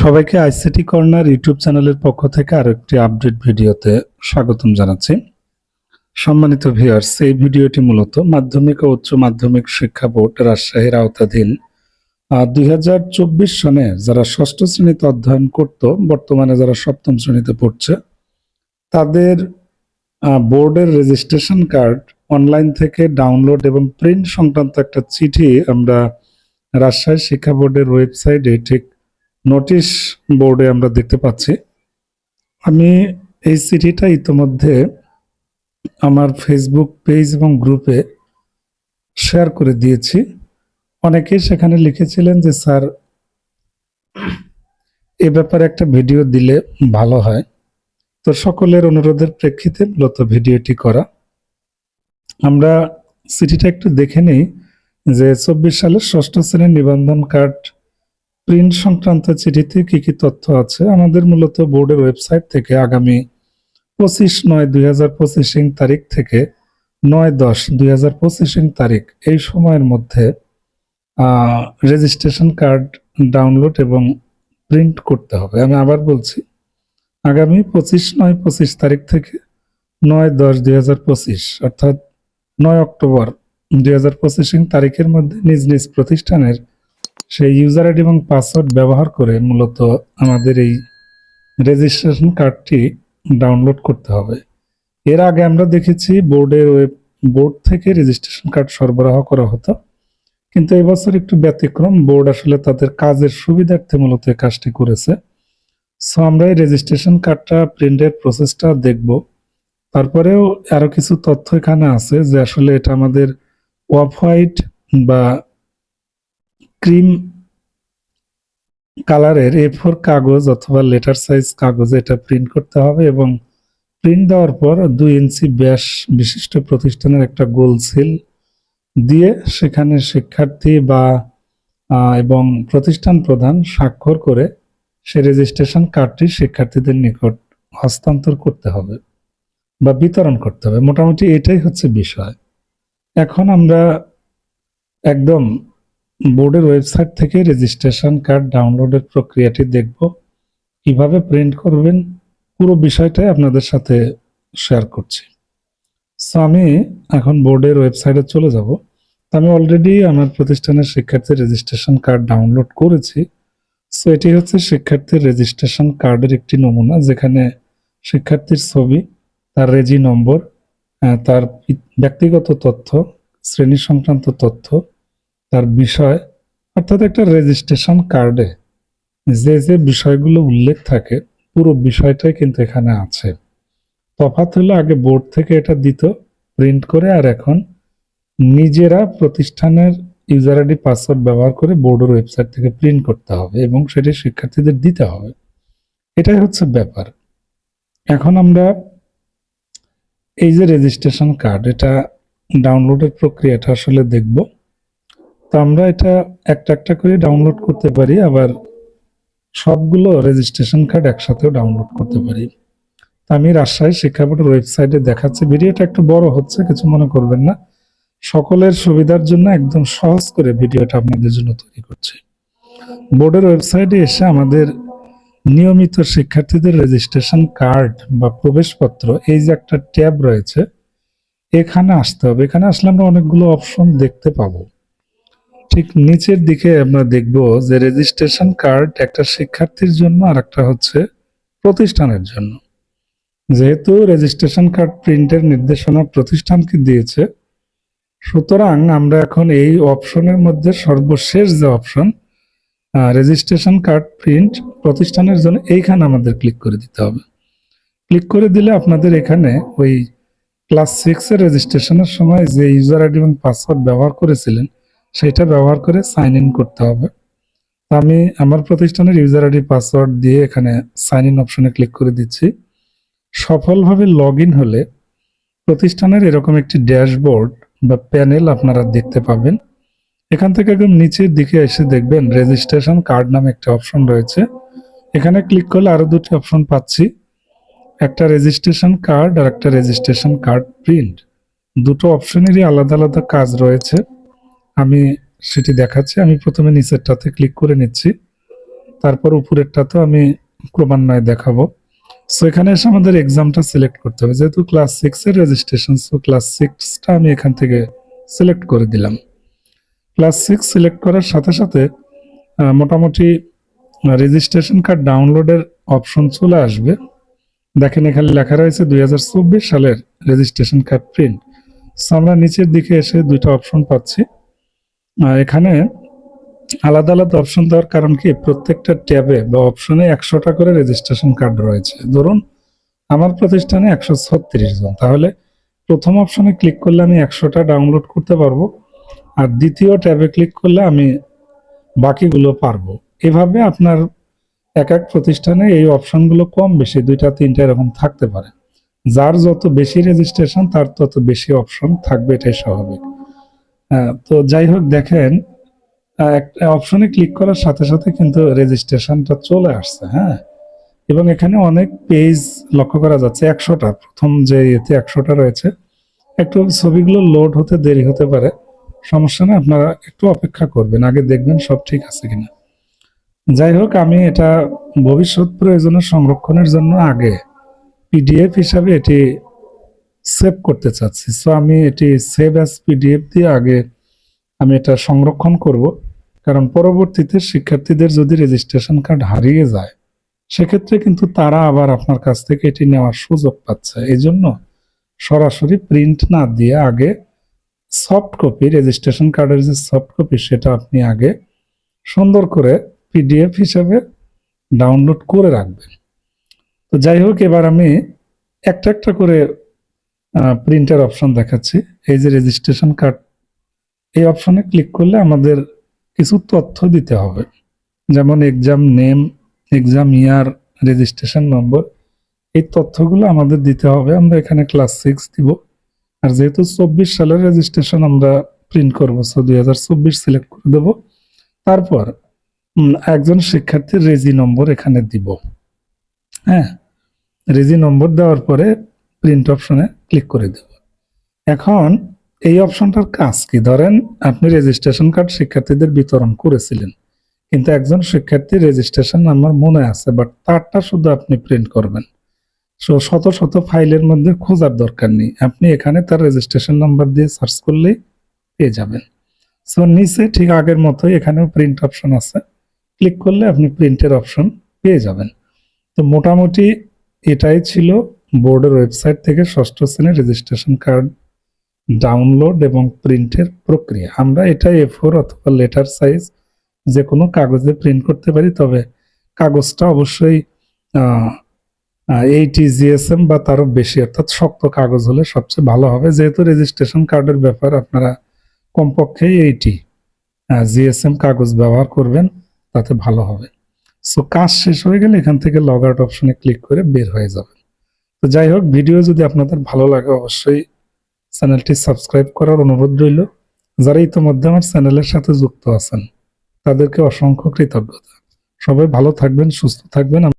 সবাইকে ICT corner YouTube চ্যানেলের পক্ষ থেকে আরও একটি আপডেট ভিডিওতে স্বাগতম জানাচ্ছি। সম্মানিত ভিউয়ার্স, এই ভিডিওটি মূলত মাধ্যমিক ও উচ্চ মাধ্যমিক শিক্ষা বোর্ড রাজশাহীর আওতাধীন দুই হাজার চব্বিশ সনে যারা ষষ্ঠ শ্রেণীতে অধ্যয়ন করত, বর্তমানে যারা সপ্তম শ্রেণীতে পড়ছে, তাদের বোর্ডের রেজিস্ট্রেশন কার্ড অনলাইন থেকে ডাউনলোড এবং প্রিন্ট সংক্রান্ত একটা চিঠি আমরা রাজশাহী শিক্ষা বোর্ডের ওয়েবসাইটে ঠিক নোটিশ বোর্ডে আমরা দেখতে পাচ্ছি। আমি এই চিঠিটা ইতোমধ্যে আমার ফেসবুক পেজ এবং গ্রুপে শেয়ার করে দিয়েছি। অনেকেই সেখানে লিখেছিলেন যে, স্যার, এ ব্যাপারে একটা ভিডিও দিলে ভালো হয়। তো সকলের অনুরোধের প্রেক্ষিতে মূলত ভিডিওটি করা। আমরা চিঠিটা একটু দেখে নিই যে, চব্বিশ সালের ষষ্ঠ শ্রেণির নিবন্ধন কার্ড প্রিন্ট সংক্রান্ত চিঠিতে কি কি তথ্য আছে, আমাদের মূলত বোর্ডের ওয়েবসাইট থেকে আগামী পঁচিশ নয় দুই হাজার পঁচিশিং তারিখ থেকে নয় দশ দুই হাজার পঁচিশিং তারিখ এই সময়ের মধ্যে রেজিস্ট্রেশন কার্ড ডাউনলোড এবং প্রিন্ট করতে হবে। আমি আবার বলছি, আগামী পঁচিশ নয় পঁচিশ তারিখ থেকে নয় দশ দুই হাজার পঁচিশ, অর্থাৎ নয় অক্টোবর দুই হাজার পঁচিশিং তারিখের মধ্যে নিজ নিজ প্রতিষ্ঠানের সেই ইউজার আইডি এবং পাসওয়ার্ড ব্যবহার করে মূলত আমাদের এই রেজিস্ট্রেশন কার্ডটি ডাউনলোড করতে হবে। এর আগে আমরা দেখেছি বোর্ডের ওয়েব বোর্ড থেকে রেজিস্ট্রেশন কার্ড সরবরাহ করা হতো। কিন্তু এবছর একটু ব্যতিক্রম বোর্ড আসলে তাদের কাজের সুবিধার্থে মূলত এই কাজটি করেছে। সো আমরা এই রেজিস্ট্রেশন কার্ডটা প্রিন্টের প্রসেসটা দেখব। তারপরেও আরও কিছু তথ্য এখানে আছে যে আসলে এটা আমাদের অফ হোয়াইট বা ক্রিম কালারের এ ফোর কাগজ অথবা লেটার সাইজ কাগজে এটা প্রিন্ট করতে হবে এবং প্রিন্ট দেওয়ার পর দুই ইঞ্চি ব্যাস বিশিষ্ট প্রতিষ্ঠানের একটা গোল সিল দিয়ে সেখানে শিক্ষার্থী বা এবং প্রতিষ্ঠান প্রধান স্বাক্ষর করে সে রেজিস্ট্রেশন কার্ডটি শিক্ষার্থীদের নিকট হস্তান্তর করতে হবে বা বিতরণ করতে হবে। মোটামুটি এটাই হচ্ছে বিষয়। এখন আমরা একদম বোর্ডের ওয়েবসাইট থেকে রেজিস্ট্রেশন কার্ড ডাউনলোডের প্রক্রিয়াটি দেখব। কীভাবে প্রিন্ট করবেন পুরো বিষয়টাই আপনাদের সাথে শেয়ার করছি। সো আমি এখন বোর্ডের ওয়েবসাইটে চলে যাব। আমি অলরেডি আমার প্রতিষ্ঠানের শিক্ষার্থীর রেজিস্ট্রেশন কার্ড ডাউনলোড করেছি। সো এটি হচ্ছে শিক্ষার্থীর রেজিস্ট্রেশন কার্ডের একটি নমুনা যেখানে শিক্ষার্থীর ছবি, তার রেজি নম্বর তার ব্যক্তিগত তথ্য, শ্রেণি সংক্রান্ত তথ্য তার বিষয়, অর্থাৎ একটা রেজিস্ট্রেশন কার্ডে যে যে বিষয়গুলো উল্লেখ থাকে, পুরো বিষয়টাই কিন্তু এখানে আছে। তফাৎ হলো আগে বোর্ড থেকে এটা দিত প্রিন্ট করে আর এখন নিজেরা প্রতিষ্ঠানের ইউজার আইডি পাসওয়ার্ড ব্যবহার করে বোর্ডের ওয়েবসাইট থেকে প্রিন্ট করতে হবে এবং সেটি শিক্ষার্থীদের দিতে হবে। এটাই হচ্ছে ব্যাপার। এখন আমরা এই যে রেজিস্ট্রেশন কার্ড এটা ডাউনলোডের প্রক্রিয়াটা আসলে দেখব। তো আমরা এটা একটা একটা করে ডাউনলোড করতে পারি, আবার সবগুলো রেজিস্ট্রেশন কার্ড একসাথেও ডাউনলোড করতে পারি। আমি রাজশাহী শিক্ষা বোর্ডের ওয়েবসাইটে দেখাচ্ছি। ভিডিওটা একটু বড় হচ্ছে, কিছু মনে করবেন না। সকলের সুবিধার জন্য একদম সহজ করে ভিডিওটা আপনাদের জন্য তৈরি করছি। বোর্ডের ওয়েবসাইটে এসে আমাদের নিয়মিত শিক্ষার্থীদের রেজিস্ট্রেশন কার্ড বা প্রবেশপত্র, এই যে একটা ট্যাব রয়েছে, এখানে আসতে হবে। এখানে আসলে আমরা অনেকগুলো অপশন দেখতে পাবো। ঠিক নিচের দিকে আমরা দেখব যে রেজিস্ট্রেশন কার্ড একটা শিক্ষার্থীর জন্য আর একটা হচ্ছে প্রতিষ্ঠানের জন্য। যেহেতু রেজিস্ট্রেশন কার্ড প্রিন্টের নির্দেশনা প্রতিষ্ঠানকে দিয়েছে, সুতরাং আমরা এখন এই অপশনের মধ্যে সর্বশেষ যে অপশন রেজিস্ট্রেশন কার্ড প্রিন্ট প্রতিষ্ঠানের জন্য, এইখানে আমাদের ক্লিক করে দিতে হবে। ক্লিক করে দিলে আপনাদের এখানে ওই ক্লাস সিক্সের রেজিস্ট্রেশনের সময় যে ইউজার আইডি এবং পাসওয়ার্ড ব্যবহার করেছিলেন সেটা ব্যবহার করে সাইন ইন করতে হবে। আমি আমার প্রতিষ্ঠানের ইউজার আইডি পাসওয়ার্ড দিয়ে এখানে সাইন ইন অপশনে ক্লিক করে দিচ্ছি। সফলভাবে লগ হলে প্রতিষ্ঠানের এরকম একটি ড্যাশবোর্ড বা প্যানেল আপনারা দেখতে পাবেন। এখান থেকে একদম নিচের দিকে এসে দেখবেন রেজিস্ট্রেশন কার্ড নামে একটা অপশন রয়েছে। এখানে ক্লিক করলে আরও দুটি অপশন পাচ্ছি। একটা রেজিস্ট্রেশন কার্ড আর একটা রেজিস্ট্রেশন কার্ড প্রিন্ট দুটো অপশনেরই আলাদা আলাদা কাজ রয়েছে। আমি সেটি দেখাচ্ছি। আমি প্রথমে নিচেরটাতে ক্লিক করে নিচ্ছি। তারপর উপরেরটা তো আমি ক্রমান্বয়ে দেখাবো। সো এখানে এসে আমাদের এক্সামটা সিলেক্ট করতে হবে। যেহেতু ক্লাস সিক্সের রেজিস্ট্রেশন সো ক্লাস সিক্সটা আমি এখান থেকে সিলেক্ট করে দিলাম। ক্লাস সিক্স সিলেক্ট করার সাথে সাথে মোটামুটি রেজিস্ট্রেশন কার্ড ডাউনলোডের অপশন চলে আসবে। দেখেন এখানে লেখা রয়েছে দুই হাজার চব্বিশ সালের রেজিস্ট্রেশন কার্ড প্রিন্ট সো আমরা নিচের দিকে এসে দুইটা অপশন পাচ্ছি। এখানে আলাদা আলাদা অপশন দেওয়ার কারণ কি? প্রত্যেকটা ট্যাবে বা অপশনে একশোটা করে রেজিস্ট্রেশন কার্ড রয়েছে। ধরুন, আমার প্রতিষ্ঠানে একশো ছত্রিশ জন। তাহলে প্রথম অপশনে ক্লিক করলে আমি একশোটা ডাউনলোড করতে পারব আর দ্বিতীয় ট্যাবে ক্লিক করলে আমি বাকিগুলো পারব। এভাবে আপনার এক এক প্রতিষ্ঠানে এই অপশনগুলো কম বেশি, দুইটা, তিনটা এরকম থাকতে পারে। যার যত বেশি রেজিস্ট্রেশন তার তত বেশি অপশন থাকবে, এটাই স্বাভাবিক। তো যাই হোক দেখেন একটা অপশনে ক্লিক করার সাথে সাথে কিন্তু রেজিস্ট্রেশনটা চলে আসছে হ্যাঁ? এবং এখানে অনেক পেজ লক্ষ্য করা যাচ্ছে, একশোটা। প্রথম যে এতে একশোটা রয়েছে, একটু ছবিগুলো লোড হতে দেরি হতে পারে। সমস্যা না, আপনারা একটু অপেক্ষা করবেন, আগে দেখবেন সব ঠিক আছে কিনা। যাই হোক, আমি এটা ভবিষ্যৎ প্রয়োজনের সংরক্ষণের জন্য আগে পিডিএফ হিসাবে এটি সেভ করতে চাচ্ছি। সো আমি এটি সেভ অ্যাজ পিডিএফ দিয়ে আগে আমি এটা সংরক্ষণ করব। কারণ পরবর্তীতে শিক্ষার্থীদের যদি রেজিস্ট্রেশন কার্ড হারিয়ে যায়, সেক্ষেত্রে কিন্তু তারা আবার আপনার কাছ থেকে এটি নেওয়ার সুযোগ পাচ্ছে। এই জন্য সরাসরি প্রিন্ট না দিয়ে আগে সফট কপি রেজিস্ট্রেশন কার্ডের যে সফট কপি সেটা আপনি আগে সুন্দর করে পিডিএফ হিসাবে ডাউনলোড করে রাখবেন। তো যাই হোক, এবার আমি একটা একটা করে প্রিন্টার অপশন দেখাচ্ছি। এই যে রেজিস্ট্রেশন কার্ড এই অপশনে ক্লিক করলে আমাদের কিছু তথ্য দিতে হবে। যেমন exam name exam year registration number এই তথ্যগুলো আমাদের দিতে হবে। আমরা এখানে ক্লাস সিক্স দিব। আর যেহেতু চব্বিশ সালের রেজিস্ট্রেশন আমরা প্রিন্ট করব সো দুই হাজার চব্বিশ সিলেক্ট করে দেব। তারপর একজন শিক্ষার্থীর রেজি নম্বর এখানে দিব। হ্যাঁ রেজি নম্বর দেওয়ার পরে প্রিন্ট অপশনে ক্লিক করে দেব। এখন এই অপশনটার কাজ কি? ধরেন আপনি রেজিস্ট্রেশন কার্ড শিক্ষার্থীদের বিতরণ করেছিলেন, কিন্তু একজন শিক্ষার্থীর রেজিস্ট্রেশন নাম্বার মনে আছে বাট তারটা শুধু আপনি প্রিন্ট করবেন। সো শত শত ফাইলের মধ্যে খোঁজার দরকার নেই। আপনি এখানে তার রেজিস্ট্রেশন নাম্বার দিয়ে সার্চ করলেই পেয়ে যাবেন। সো নিচে ঠিক আগের মতোই এখানেও প্রিন্ট অপশন আছে। ক্লিক করলে আপনি প্রিন্টের অপশন পেয়ে যাবেন। তো, মোটামুটি এটাই ছিল বোর্ডের ওয়েবসাইট থেকে ষষ্ঠ শ্রেণির রেজিস্ট্রেশন কার্ড ডাউনলোড এবং প্রিন্টের প্রক্রিয়া। আমরা এটা এ ফোর অথবা লেটার সাইজ যে কোনো কাগজে প্রিন্ট করতে পারি, তবে কাগজটা অবশ্যই এইটি জিএসএম বা তারও বেশি, অর্থাৎ শক্ত কাগজ হলে সবচেয়ে ভালো হবে। যেহেতু রেজিস্ট্রেশন কার্ডের ব্যাপার, আপনারা কমপক্ষে এইটি জিএসএম কাগজ ব্যবহার করবেন, তাতে ভালো হবে। সো কাজ শেষ হয়ে গেলে এখান থেকে লগ আউট অপশনে ক্লিক করে বের হয়ে যাবেন। তো যাই হোক, ভিডিও যদি আপনাদের ভালো লাগে, অবশ্যই চ্যানেলটি সাবস্ক্রাইব করার অনুরোধ রইল। যারা ইতিমধ্যে আমার চ্যানেলের সাথে যুক্ত আছেন, তাদেরকে অসংখ্য কৃতজ্ঞতা। সবাই ভালো থাকবেন, সুস্থ থাকবেন।